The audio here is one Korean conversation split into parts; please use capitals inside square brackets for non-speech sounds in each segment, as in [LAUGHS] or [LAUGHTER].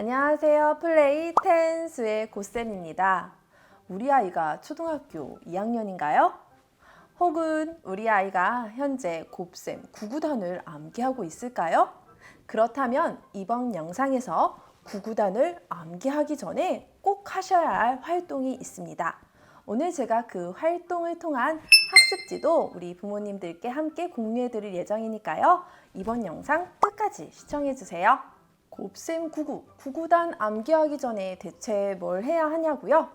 안녕하세요. 플레이 텐스의 고쌤입니다. 우리 아이가 초등학교 2학년인가요? 혹은 우리 아이가 현재 곱셈 9구단을 암기하고 있을까요? 그렇다면 이번 영상에서 9구단을 암기하기 전에 꼭 하셔야 할 활동이 있습니다. 오늘 제가 그 활동을 통한 학습지도 우리 부모님들께 함께 공유해 드릴 예정이니까요. 이번 영상 끝까지 시청해 주세요. 곱셈 99, 9구단 암기하기 전에 대체 뭘 해야 하냐고요?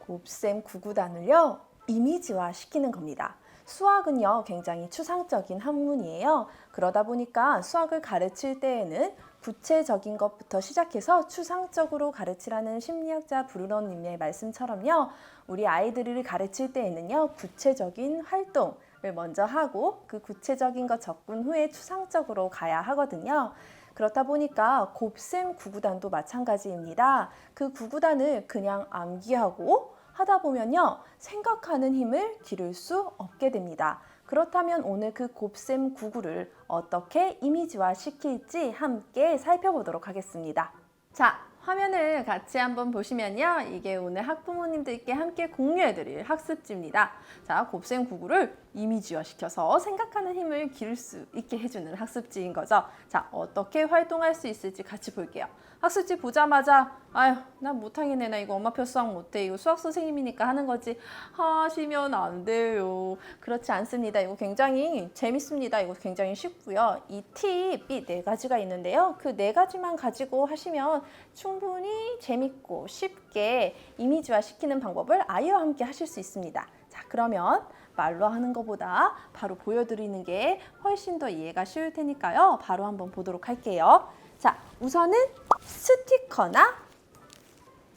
곱셈 9구단을요, 이미지화 시키는 겁니다. 수학은요, 굉장히 추상적인 학문이에요. 그러다 보니까 수학을 가르칠 때에는 구체적인 것부터 시작해서 추상적으로 가르치라는 심리학자 브루너님의 말씀처럼요, 우리 아이들을 가르칠 때에는요, 구체적인 활동을 먼저 하고 그 구체적인 것 접근 후에 추상적으로 가야 하거든요. 그렇다 보니까 곱셈 구구단도 마찬가지입니다. 그 구구단을 그냥 암기하고 하다 보면요. 생각하는 힘을 기를 수 없게 됩니다. 그렇다면 오늘 그 곱셈 구구를 어떻게 이미지화 시킬지 함께 살펴보도록 하겠습니다. 자, 화면을 같이 한번 보시면요. 이게 오늘 학부모님들께 함께 공유해드릴 학습지입니다. 자, 곱셈 구구를 이미지화 시켜서 생각하는 힘을 기를 수 있게 해주는 학습지인 거죠. 자, 어떻게 활동할 수 있을지 같이 볼게요. 학습지 보자마자 아유, 난 못하겠네. 나 이거 엄마 표 수학 못해. 이거 수학 선생님이니까 하는 거지. 하시면 안 돼요. 그렇지 않습니다. 이거 굉장히 재밌습니다. 이거 굉장히 쉽고요. 이 팁이 네 가지가 있는데요. 그 네 가지만 가지고 하시면 충분히 재밌고 쉽게 이미지화 시키는 방법을 아이와 함께 하실 수 있습니다. 자, 그러면 말로 하는 것보다 바로 보여드리는 게 훨씬 더 이해가 쉬울 테니까요. 바로 한번 보도록 할게요. 자, 우선은 스티커나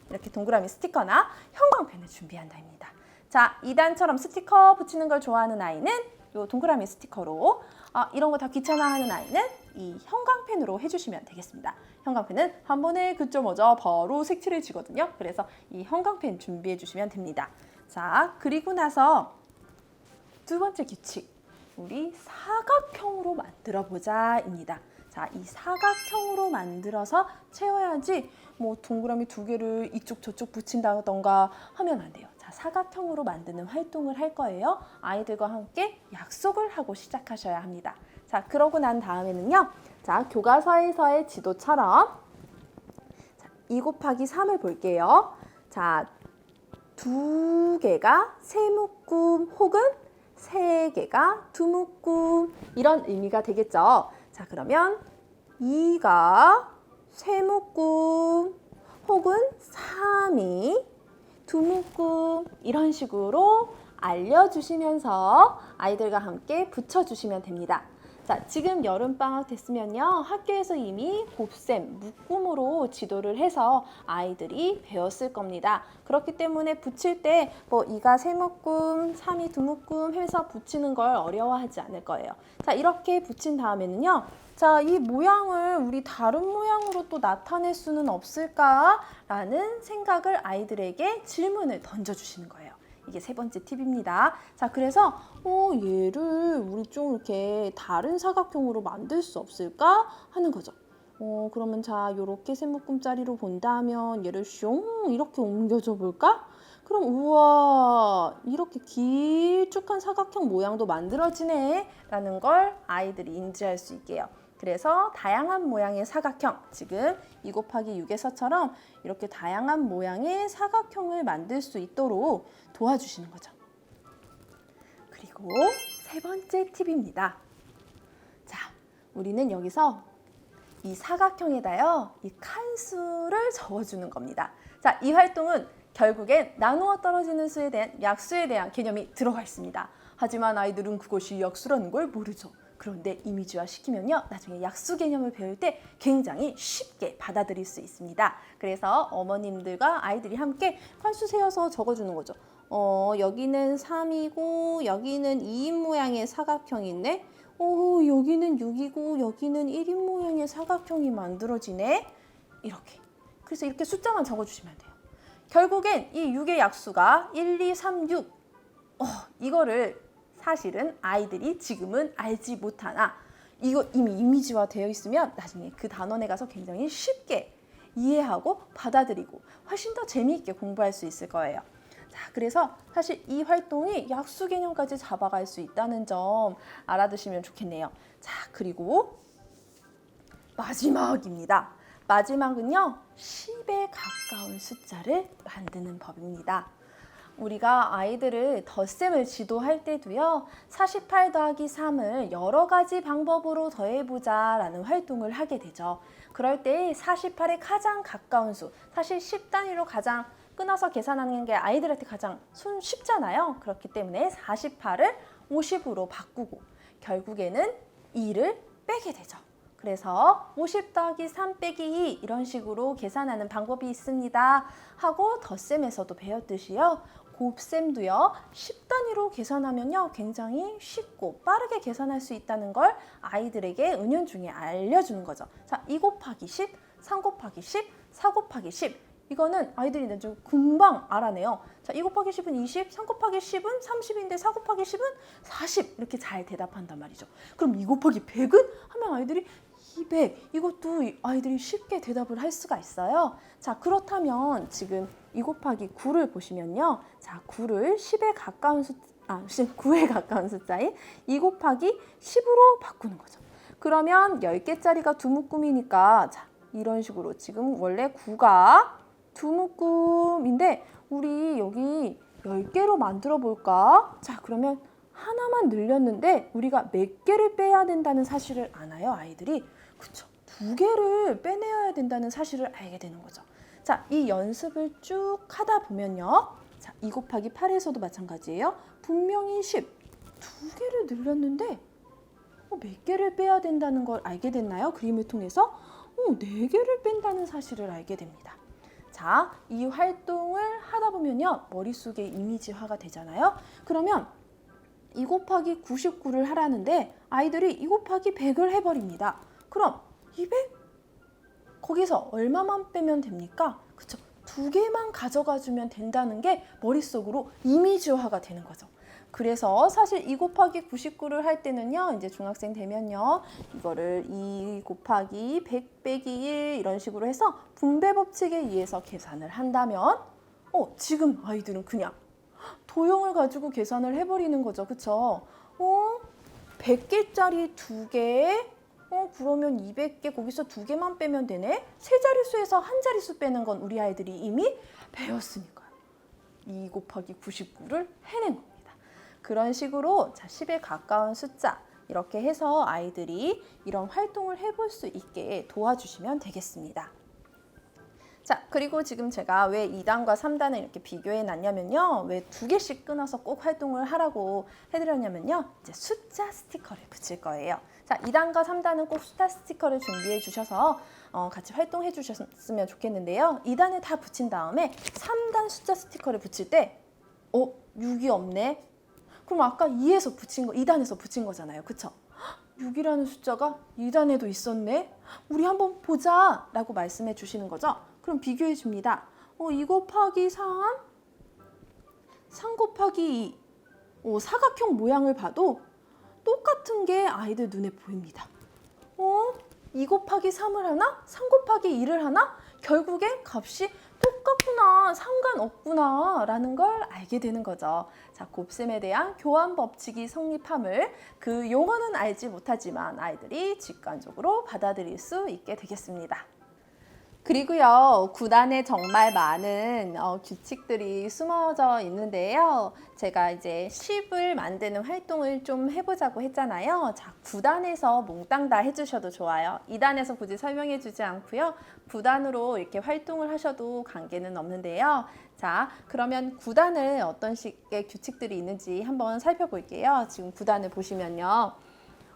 이렇게 동그라미 스티커나 형광펜을 준비한다입니다. 자, 2단처럼 스티커 붙이는 걸 좋아하는 아이는 요 동그라미 스티커로 아, 이런 거 다 귀찮아하는 아이는 이 형광펜으로 해주시면 되겠습니다. 형광펜은 한 번에 그점어자 바로 색칠해지거든요. 그래서 이 형광펜 준비해 주시면 됩니다. 자, 그리고 나서 두 번째 규칙. 우리 사각형으로 만들어 보자입니다. 자, 이 사각형으로 만들어서 채워야지 뭐 동그라미 두 개를 이쪽 저쪽 붙인다던가 하면 안 돼요. 자, 사각형으로 만드는 활동을 할 거예요. 아이들과 함께 약속을 하고 시작하셔야 합니다. 자, 그러고 난 다음에는요. 자, 교과서에서의 지도처럼 자, 2 곱하기 3을 볼게요. 자, 두 개가 세 묶음 혹은 세 개가 두 묶음 이런 의미가 되겠죠. 자, 그러면 2가 세 묶음 혹은 3이 두 묶음 이런 식으로 알려주시면서 아이들과 함께 붙여주시면 됩니다. 자, 지금 여름방학 됐으면요. 학교에서 이미 곱셈, 묶음으로 지도를 해서 아이들이 배웠을 겁니다. 그렇기 때문에 붙일 때뭐 2가 세 묶음, 3이 두 묶음 해서 붙이는 걸 어려워하지 않을 거예요. 자, 이렇게 붙인 다음에는요. 자, 이 모양을 우리 다른 모양으로 또 나타낼 수는 없을까? 라는 생각을 아이들에게 질문을 던져주시는 거예요. 이게 세 번째 팁입니다. 자, 그래서 어, 얘를 우리 좀 이렇게 다른 사각형으로 만들 수 없을까 하는 거죠. 어, 그러면 자, 요렇게 세 묶음짜리로 본다면 얘를 슝 이렇게 옮겨줘 볼까? 그럼 우와 이렇게 길쭉한 사각형 모양도 만들어지네 라는 걸 아이들이 인지할 수 있게요. 그래서 다양한 모양의 사각형, 지금 2 곱하기 6에서처럼 이렇게 다양한 모양의 사각형을 만들 수 있도록 도와주시는 거죠. 그리고 세 번째 팁입니다. 자, 우리는 여기서 이 사각형에다요, 이 칸수를 적어주는 겁니다. 자, 이 활동은 결국엔 나누어 떨어지는 수에 대한 약수에 대한 개념이 들어가 있습니다. 하지만 아이들은 그것이 약수라는 걸 모르죠. 그런데 이미지화 시키면요. 나중에 약수 개념을 배울 때 굉장히 쉽게 받아들일 수 있습니다. 그래서 어머님들과 아이들이 함께 칸수 세어서 적어주는 거죠. 어, 여기는 3이고 여기는 2인 모양의 사각형이 있네. 오, 여기는 6이고 여기는 1인 모양의 사각형이 만들어지네. 이렇게. 그래서 이렇게 숫자만 적어주시면 돼요. 결국엔 이 6의 약수가 1, 2, 3, 6. 어, 이거를 사실은 아이들이 지금은 알지 못하나 이거 이미 이미지화 되어 있으면 나중에 그 단원에 가서 굉장히 쉽게 이해하고 받아들이고 훨씬 더 재미있게 공부할 수 있을 거예요. 자, 그래서 사실 이 활동이 약수 개념까지 잡아갈 수 있다는 점 알아두시면 좋겠네요. 자, 그리고 마지막입니다. 마지막은요, 10에 가까운 숫자를 만드는 법입니다. 우리가 아이들을 덧셈을 지도할 때도요, 48 더하기 3을 여러 가지 방법으로 더해보자 라는 활동을 하게 되죠. 그럴 때 48에 가장 가까운 수, 사실 10단위로 가장 끊어서 계산하는 게 아이들한테 가장 손 쉽잖아요. 그렇기 때문에 48을 50으로 바꾸고 결국에는 2를 빼게 되죠. 그래서 50 더하기 3 빼기 2 이런 식으로 계산하는 방법이 있습니다. 하고 덧셈에서도 배웠듯이요. 곱셈도요. 10단위로 계산하면요. 굉장히 쉽고 빠르게 계산할 수 있다는 걸 아이들에게 은연중에 알려주는 거죠. 자, 2 곱하기 10, 3 곱하기 10, 4 곱하기 10 이거는 아이들이 좀 금방 알아내요. 자, 2 곱하기 10은 20, 3 곱하기 10은 30인데 4 곱하기 10은 40 이렇게 잘 대답한단 말이죠. 그럼 2 곱하기 100은 하면 아이들이 200 이것도 아이들이 쉽게 대답을 할 수가 있어요. 자, 그렇다면 지금 2 곱하기 9를 보시면요. 자, 9를 10에 가까운 숫 아, [LAUGHS] 9에 가까운 숫자인 2 곱하기 10으로 바꾸는 거죠. 그러면 10개짜리가 두 묶음이니까 자, 이런 식으로 지금 원래 9가 두 묶음인데 우리 여기 10개로 만들어 볼까? 자, 그러면 하나만 늘렸는데 우리가 몇 개를 빼야 된다는 사실을 아나요, 아이들이? 그쵸. 두 개를 빼내야 된다는 사실을 알게 되는 거죠. 자, 이 연습을 쭉 하다 보면요. 자, 2 곱하기 8에서도 마찬가지예요. 분명히 10. 두 개를 늘렸는데 어, 몇 개를 빼야 된다는 걸 알게 됐나요? 그림을 통해서 어, 네 개를 뺀다는 사실을 알게 됩니다. 자, 이 활동을 하다 보면요. 머릿속에 이미지화가 되잖아요. 그러면 2 곱하기 99를 하라는데 아이들이 2 곱하기 100을 해버립니다. 그럼 200? 거기서 얼마만 빼면 됩니까? 그쵸? 두 개만 가져가 주면 된다는 게 머릿속으로 이미지화가 되는 거죠. 그래서 사실 2 곱하기 99를 할 때는요, 이제 중학생 되면요, 이거를 2 곱하기 100 빼기 1 이런 식으로 해서 분배 법칙에 의해서 계산을 한다면, 어, 지금 아이들은 그냥 도형을 가지고 계산을 해버리는 거죠. 그쵸? 어? 100개짜리 두 개, 어, 그러면 200개 거기서 두 개만 빼면 되네? 세 자릿수에서 한 자릿수 빼는 건 우리 아이들이 이미 배웠으니까요. 2 곱하기 99를 해낸 겁니다. 그런 식으로 자, 10에 가까운 숫자 이렇게 해서 아이들이 이런 활동을 해볼 수 있게 도와주시면 되겠습니다. 자, 그리고 지금 제가 왜 2단과 3단을 이렇게 비교해 놨냐면요. 왜 두 개씩 끊어서 꼭 활동을 하라고 해드렸냐면요. 이제 숫자 스티커를 붙일 거예요. 자, 2단과 3단은 꼭 숫자 스티커를 준비해 주셔서 어, 같이 활동해 주셨으면 좋겠는데요. 2단을 다 붙인 다음에 3단 숫자 스티커를 붙일 때, 어, 6이 없네? 그럼 아까 2에서 붙인 거, 2단에서 붙인 거잖아요. 그쵸? 6이라는 숫자가 2단에도 있었네? 우리 한번 보자! 라고 말씀해 주시는 거죠. 그럼 비교해 줍니다. 어, 2 곱하기 3, 3 곱하기 2. 어, 사각형 모양을 봐도 똑같은 게 아이들 눈에 보입니다. 어? 2 곱하기 3을 하나? 3 곱하기 2를 하나? 결국엔 값이 똑같구나, 상관없구나 라는 걸 알게 되는 거죠. 자, 곱셈에 대한 교환 법칙이 성립함을 그 용어는 알지 못하지만 아이들이 직관적으로 받아들일 수 있게 되겠습니다. 그리고요, 구단에 정말 많은 어, 규칙들이 숨어져 있는데요. 제가 이제 10을 만드는 활동을 좀 해보자고 했잖아요. 자, 9단에서 몽땅 다 해주셔도 좋아요. 2단에서 굳이 설명해 주지 않고요. 9단으로 이렇게 활동을 하셔도 관계는 없는데요. 자, 그러면 9단을 어떤 식의 규칙들이 있는지 한번 살펴볼게요. 지금 9단을 보시면요.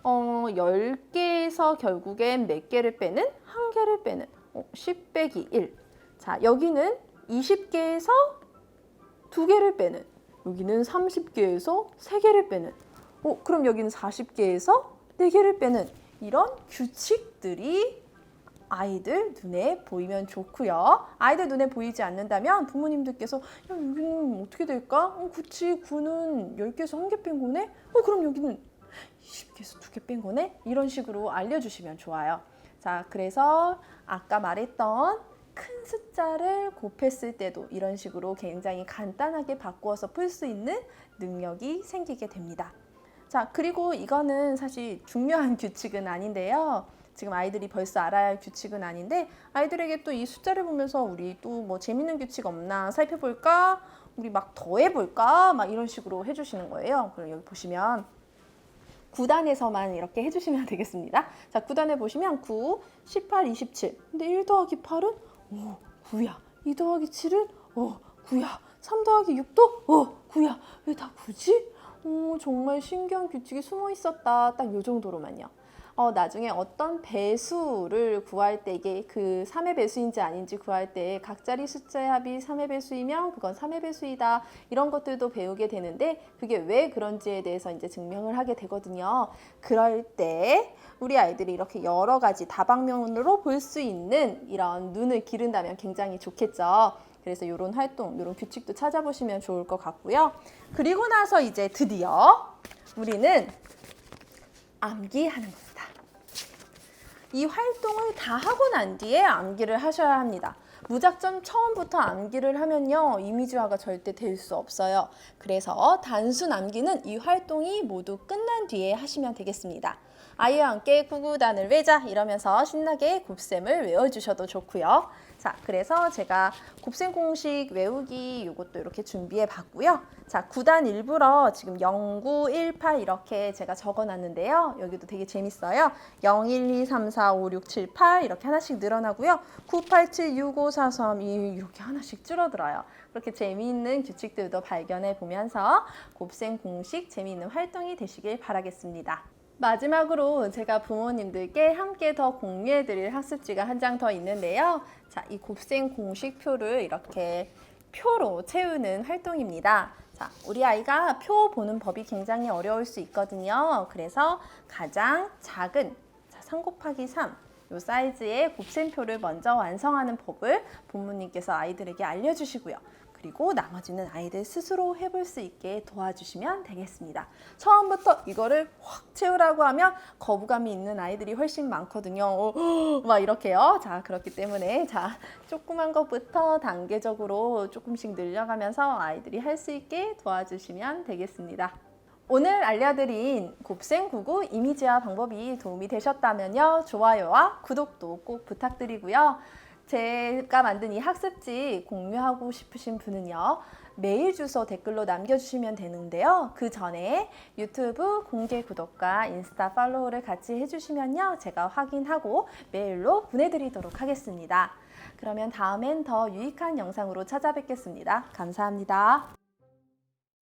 어, 10개에서 결국엔 몇 개를 빼는? 한 개를 빼는. 어, 10 빼기 1. 자, 여기는 20개에서 두 개를 빼는. 여기는 30개에서 세 개를 빼는. 어, 그럼 여기는 40개에서 네 개를 빼는. 이런 규칙들이 아이들 눈에 보이면 좋고요. 아이들 눈에 보이지 않는다면 부모님들께서 야, 여기는 어떻게 될까? 어, 그치, 9는 10개에서 한개뺀 거네? 어, 그럼 여기는 20개에서 두개뺀 거네? 이런 식으로 알려주시면 좋아요. 자, 그래서 아까 말했던 큰 숫자를 곱했을 때도 이런 식으로 굉장히 간단하게 바꾸어서 풀 수 있는 능력이 생기게 됩니다. 자, 그리고 이거는 사실 중요한 [LAUGHS] 규칙은 아닌데요. 지금 아이들이 벌써 알아야 할 규칙은 아닌데 아이들에게 또 이 숫자를 보면서 우리 또 뭐 재밌는 규칙 없나 살펴볼까? 우리 막 더해볼까? 막 이런 식으로 해주시는 거예요. 그럼 여기 보시면 9단에서만 이렇게 해주시면 되겠습니다. 자, 9단에 보시면 9, 18, 27. 근데 1 더하기 8은 오, 9야. 2 더하기 7은 오, 9야. 3 더하기 6도 오, 9야. 왜 다 9지? 오, 정말 신기한 규칙이 숨어 있었다. 딱 요 정도로만요. 어, 나중에 어떤 배수를 구할 때 이게 그 3의 배수인지 아닌지 구할 때 각자리 숫자의 합이 3의 배수이면 그건 3의 배수이다. 이런 것들도 배우게 되는데 그게 왜 그런지에 대해서 이제 증명을 하게 되거든요. 그럴 때 우리 아이들이 이렇게 여러 가지 다방면으로 볼 수 있는 이런 눈을 기른다면 굉장히 좋겠죠. 그래서 이런 활동, 이런 규칙도 찾아보시면 좋을 것 같고요. 그리고 나서 이제 드디어 우리는 암기하는 겁니다. 이 활동을 다 하고 난 뒤에 암기를 하셔야 합니다. 무작정 처음부터 암기를 하면요 이미지화가 절대 될 수 없어요. 그래서 단순 암기는 이 활동이 모두 끝난 뒤에 하시면 되겠습니다. 아이와 함께 구구단을 외자 이러면서 신나게 곱셈을 외워주셔도 좋고요. 자, 그래서 제가 곱셈 공식 외우기 이것도 이렇게 준비해 봤고요. 자, 9단 일부러 지금 0, 9, 1, 8 이렇게 제가 적어 놨는데요. 여기도 되게 재밌어요. 0, 1, 2, 3, 4, 5, 6, 7, 8 이렇게 하나씩 늘어나고요. 9, 8, 7, 6, 5, 4, 3, 2 이렇게 하나씩 줄어들어요. 그렇게 재미있는 규칙들도 발견해 보면서 곱셈 공식 재미있는 활동이 되시길 바라겠습니다. 마지막으로 제가 부모님들께 함께 더 공유해 드릴 학습지가 한 장 더 있는데요. 자, 이 곱셈 공식표를 이렇게 표로 채우는 활동입니다. 자, 우리 아이가 표 보는 법이 굉장히 어려울 수 있거든요. 그래서 가장 작은 자, 3 곱하기 3 요 사이즈의 곱셈표를 먼저 완성하는 법을 부모님께서 아이들에게 알려주시고요. 그리고 나머지는 아이들 스스로 해볼 수 있게 도와주시면 되겠습니다. 처음부터 이거를 확 채우라고 하면 거부감이 있는 아이들이 훨씬 많거든요. 어, [GASPS] 막 이렇게요. 자, 그렇기 때문에 자, 조그만 것부터 단계적으로 조금씩 늘려가면서 아이들이 할 수 있게 도와주시면 되겠습니다. 오늘 알려드린 곱셈99 이미지화 방법이 도움이 되셨다면요. 좋아요와 구독도 꼭 부탁드리고요. 제가 만든 이 학습지 공유하고 싶으신 분은요. 메일 주소 댓글로 남겨주시면 되는데요. 그 전에 유튜브 공개 구독과 인스타 팔로우를 같이 해주시면요. 제가 확인하고 메일로 보내드리도록 하겠습니다. 그러면 다음엔 더 유익한 영상으로 찾아뵙겠습니다. 감사합니다.